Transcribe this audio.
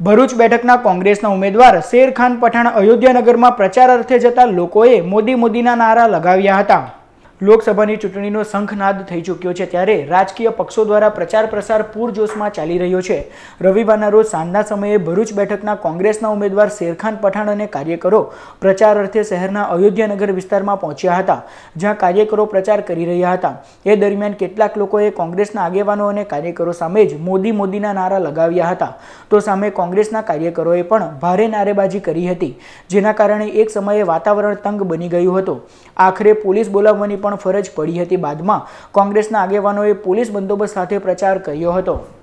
ભરૂચ બેઠકના કોંગ્રેસના ઉમેદવાર શેરખાન પઠાણ અયોધ્યાનગરમાં પ્રચાર અર્થે જતા લોકોએ મોદી મોદીના નારા લગાવ્યા હતા. લોકસભાની ચૂંટણીનો શંખનાદ થઈ ચૂક્યો છે ત્યારે રાજકીય પક્ષો દ્વારા પ્રચાર પ્રસાર પૂરજોશમાં ચાલી રહ્યો છે. રવિવારના રોજ સાંજના સમયે ભરૂચ બેઠકના કોંગ્રેસના ઉમેદવાર શેરખાન પઠાણ અને કાર્યકરો પ્રચાર અર્થે શહેરના અયોધ્યાનગર વિસ્તારમાં પહોંચ્યા હતા, જ્યાં કાર્યકરો પ્રચાર કરી રહ્યા હતા. એ દરમિયાન કેટલાક લોકોએ કોંગ્રેસના આગેવાનો અને કાર્યકરો સામે જ મોદી મોદીના નારા લગાવ્યા હતા. તો સામે કોંગ્રેસના કાર્યકરોએ પણ ભારે નારેબાજી કરી હતી, જેના કારણે એક સમયે વાતાવરણ તંગ બની ગયું હતું. આખરે પોલીસ બોલાવવાની પણ ફરજ પડી હતી બાદમાં કોંગ્રેસના આગેવાનોએ પોલીસ બંદોબસ્ત સાથે પ્રચાર કર્યો હતો.